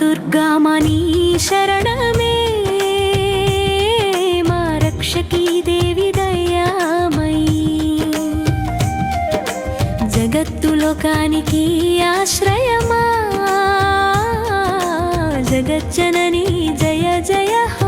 దుర్గామణి శరణమే. మా రక్షకీ దేవి దయామయీ. జగత్తు లోకానికి ఆశ్రయమా. జగజ్జనని జయ జయ హో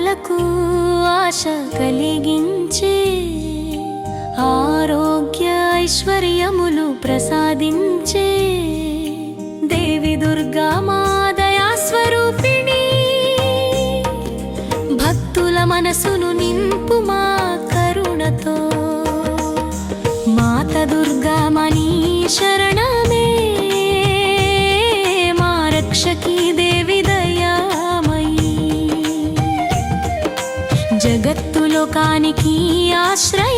అన్నదాతలకు ఆశ కలిగించే ఆరోగ్య ఐశ్వర్యములు ప్రసాదించే దేవి దుర్గా మాదయా స్వరూపిణి. భక్తుల మనసును నింపు మా కరుణతో. మాత దుర్గా మనీ శరణ taşra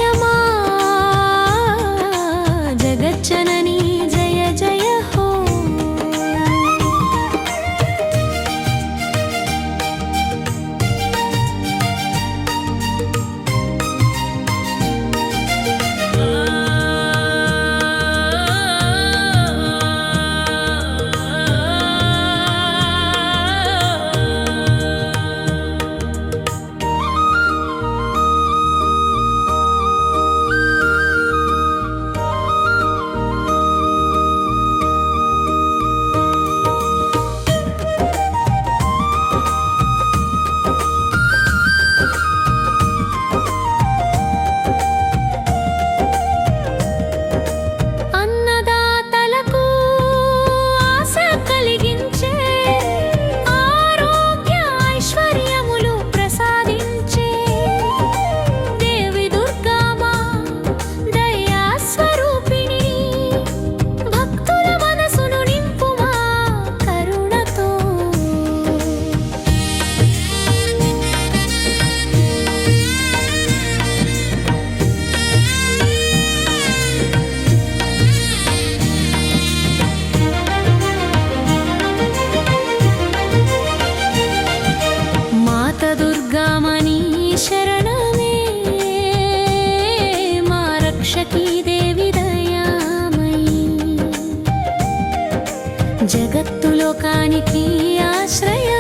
దేవి దయామయీ జగత్తులోకానికి ఆశ్రయ